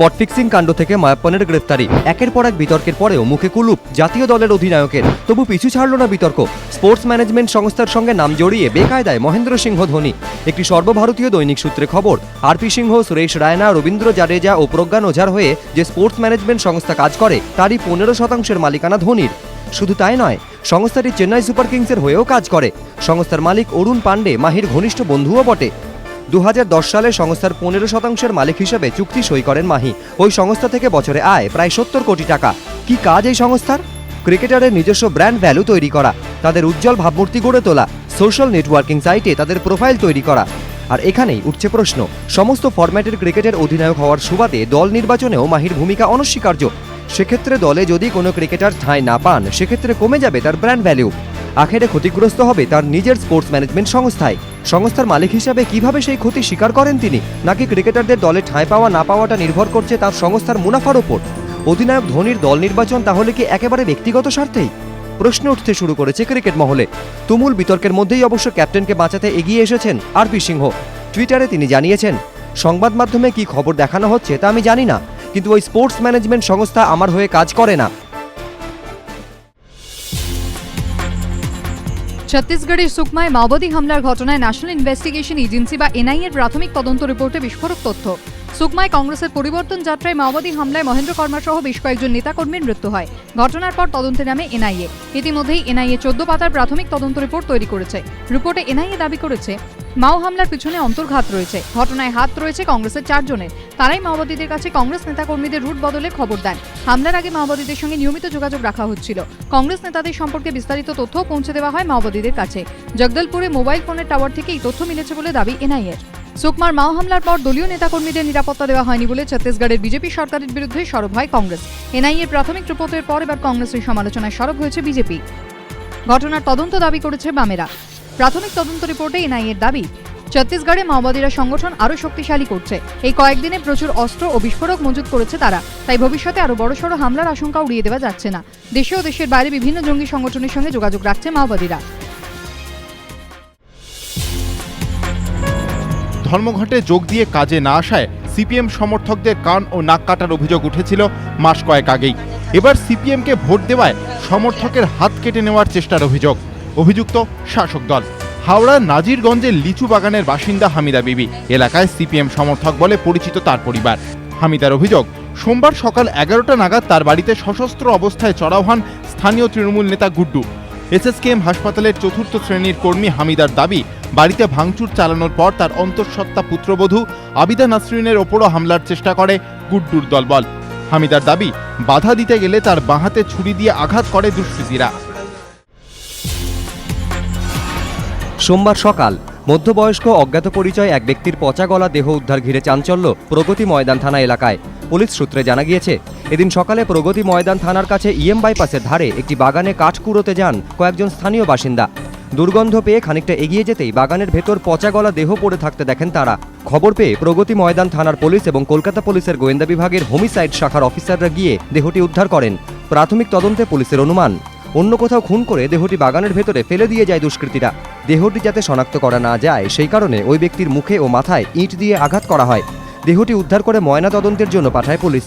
Spot fixing কাণ্ড থেকে মায়াপ্পনের গ্রেফতারি। একের পর এক বিতর্কের পরেও মুখে কুলুপ, জাতীয় দলের অধিনায়কের। তবু পিছু ছাড়ল না বিতর্ক। স্পোর্টস ম্যানেজমেন্ট সংস্থার সঙ্গে নাম জড়িয়ে বেকায়দায় মহেন্দ্র সিংহ ধোনি। একটি সর্বভারতীয় দৈনিক সূত্রে খবর, আরপি সিংহ, সুরেশ রায়না, রবীন্দ্র জাডেজা ও প্রজ্ঞান ওঝার হয়ে যে স্পোর্টস ম্যানেজমেন্ট সংস্থা কাজ করে, তারই পনেরো শতাংশের মালিকানা ধোনির। শুধু তাই নয়, সংস্থাটি চেন্নাই সুপার কিংসের হয়েও কাজ করে। সংস্থার মালিক অরুণ পাণ্ডে মাহির ঘনিষ্ঠ বন্ধুও বটে। দু হাজার দশ সালে সংস্থার পনেরো শতাংশের মালিক হিসেবে চুক্তি সই করেন মাহি। ওই সংস্থা থেকে বছরে আয় প্রায় সত্তর কোটি টাকা। কি কাজ এই সংস্থার? ক্রিকেটারের নিজস্ব ব্র্যান্ড ভ্যালু তৈরি করা, তাদের উজ্জ্বল ভাবমূর্তি গড়ে তোলা, সোশ্যাল নেটওয়ার্কিং সাইটে তাদের প্রোফাইল তৈরি করা। আর এখানেই উঠছে প্রশ্ন, সমস্ত ফরম্যাটের ক্রিকেটের অধিনায়ক হওয়ার সুবাদে দল নির্বাচনেও মাহির ভূমিকা অনস্বীকার্য। সেক্ষেত্রে দলে যদি কোনো ক্রিকেটার ঠাঁই না পান, সেক্ষেত্রে কমে যাবে তার ব্র্যান্ড ভ্যালু। আখেরে ক্ষতিগ্রস্ত হবে তার নিজের স্পোর্টস ম্যানেজমেন্ট সংস্থায়। সংস্থার মালিক হিসাবে কীভাবে সেই ক্ষতি স্বীকার করেন তিনি? নাকি ক্রিকেটারদের দলে ঠাঁই পাওয়া না পাওয়াটা নির্ভর করছে তার সংস্থার মুনাফার ওপর? অধিনায়ক ধোনির দল নির্বাচন তাহলে কি একেবারে ব্যক্তিগত স্বার্থেই? প্রশ্ন উঠতে শুরু করেছে ক্রিকেট মহলে। তুমুল বিতর্কের মধ্যেই অবশ্য ক্যাপ্টেনকে বাঁচাতে এগিয়ে এসেছেন আরপি সিংহ। টুইটারে তিনি জানিয়েছেন, সংবাদ মাধ্যমে কি খবর দেখানো হচ্ছে তা আমি জানি না, কিন্তু ওই স্পোর্টস ম্যানেজমেন্ট সংস্থা আমার হয়ে কাজ করে না। ছত্তিশগড়ের সুকমায় মাওবাদী হামলার ঘটনায় ন্যাশনাল ইনভেস্টিগেশন এজেন্সি বা এনআইএ এর প্রাথমিক তদন্ত রিপোর্টে বিস্ফোরক তথ্য। সুকমায় কংগ্রেসের পরিবর্তন যাত্রায় মাওবাদী হামলায় মহেন্দ্র কর্মা সহ বেশ কয়েকজন নেতাকর্মীর মৃত্যু হয়। ঘটনার পর তদন্তে নামে এনআইএ। ইতিমধ্যেই এনআইএ চোদ্দ পাতার প্রাথমিক তদন্ত রিপোর্ট তৈরি করেছে। রিপোর্টে এনআইএ দাবি করেছে মাও হামলার পিছনে অন্তর্ঘাত রয়েছে। ঘটনায় হাত রয়েছে কংগ্রেসের চারজনের। তারাই মাওবাদীদের কাছে কংগ্রেস নেতাকর্মীদের রুট বদলে খবর দেন। হামলার আগে মাওবাদীদের সঙ্গে নিয়মিত যোগাযোগ রাখা হচ্ছিল। কংগ্রেস নেতাদের সম্পর্কে বিস্তারিত তথ্য পৌঁছে দেওয়া হয় মাওবাদীদের কাছে। জগদলপুরে মোবাইল ফোনের টাওয়ার থেকে এই তথ্য মিলেছে বলে দাবি এনআইএর। সুকমার মাও হামলার পর দলীয় নেতাকর্মীদের নিরাপত্তা দেওয়া হয়নি বলে ছত্তিশগড়ের বিজেপি সরকারের বিরুদ্ধে সরব হয় কংগ্রেস। এনআইএর প্রাথমিক রিপোর্টের পর এবার কংগ্রেসের সমালোচনায় সরব হয়েছে বিজেপি। ঘটনার তদন্ত দাবি করেছে বামেরা। প্রাথমিক তদন্ত রিপোর্টে এনআইএর দাবি, ছত্তিশগড়ে মাওবাদীরা সংগঠন আরও শক্তিশালী করছে। এই কয়েকদিনে প্রচুর অস্ত্র ও বিস্ফোরক মজুত করেছে তারা, তাই ভবিষ্যতে আরও বড়সড় হামলার আশঙ্কা উড়িয়ে দেওয়া যাচ্ছে না। দেশে ও দেশের বাইরে বিভিন্ন জঙ্গি সংগঠনের সঙ্গে যোগাযোগ রাখছে মাওবাদীরা। ধর্মঘটে যোগ দিয়ে কাজে না আসায় সিপিএম সমর্থকদের কান ও নাক কাটার অভিযোগ উঠেছিল মাস কয়েক আগেই। এবার সিপিএমকে ভোট দেওয়ায় সমর্থকের হাত কেটে নেওয়ার চেষ্টার অভিযোগ। অভিযুক্ত শাসক দল। হাওড়ার নাজিরগঞ্জের লিচু বাগানের বাসিন্দা হামিদা বিবি। এলাকায় সিপিএম সমর্থক বলে পরিচিত তার পরিবার। হামিদার অভিযোগ, সোমবার সকাল এগারোটা নাগাদ তার বাড়িতে সশস্ত্র অবস্থায় চড়াও হন স্থানীয় তৃণমূল নেতা গুড্ডু। এসএসকেএম হাসপাতালের চতুর্থ শ্রেণির কর্মী হামিদার দাবি, বাড়িতে ভাঙচুর চালানোর পর তার অন্তঃসত্ত্বা পুত্রবধূ আবিদা নাসরিনের ওপরও হামলার চেষ্টা করে গুড্ডুর দলবল। হামিদার দাবি, বাধা দিতে গেলে তার বাঁহাতে ছুরি দিয়ে আঘাত করে দুষ্কৃতীরা। সোমবার সকাল মধ্যবয়স্ক অজ্ঞাত পরিচয় এক ব্যক্তির পচা গলা দেহ উদ্ধার ঘিরে চাঞ্চল্য প্রগতি ময়দান থানা এলাকায়। পুলিশ সূত্রে জানা গিয়েছে, এদিন সকালে প্রগতি ময়দান থানার কাছে ইএম বাইপাসের ধারে একটি বাগানে কাঠ কুড়োতে যান কয়েকজন স্থানীয় বাসিন্দা। দুর্গন্ধ পেয়ে খানিকটা এগিয়ে যেতেই বাগানের ভেতর পচা গলা দেহ পড়ে থাকতে দেখেন তারা। খবর পেয়ে প্রগতি ময়দান থানার পুলিশ এবং কলকাতা পুলিশের গোয়েন্দা বিভাগের হোমিসাইড শাখার অফিসাররা গিয়ে দেহটি উদ্ধার করেন। প্রাথমিক তদন্তে পুলিশের অনুমান, অন্য কোথাও খুন করে দেহটি বাগানের ভেতরে ফেলে দিয়ে যায় দুষ্কৃতীরা। দেহটি যাতে শনাক্ত করা না যায়, সেই কারণে ওই ব্যক্তির মুখে ও মাথায় ইট দিয়ে আঘাত করা হয়। দেহটি উদ্ধার করে ময়না তদন্তের জন্য পাঠায় পুলিশ।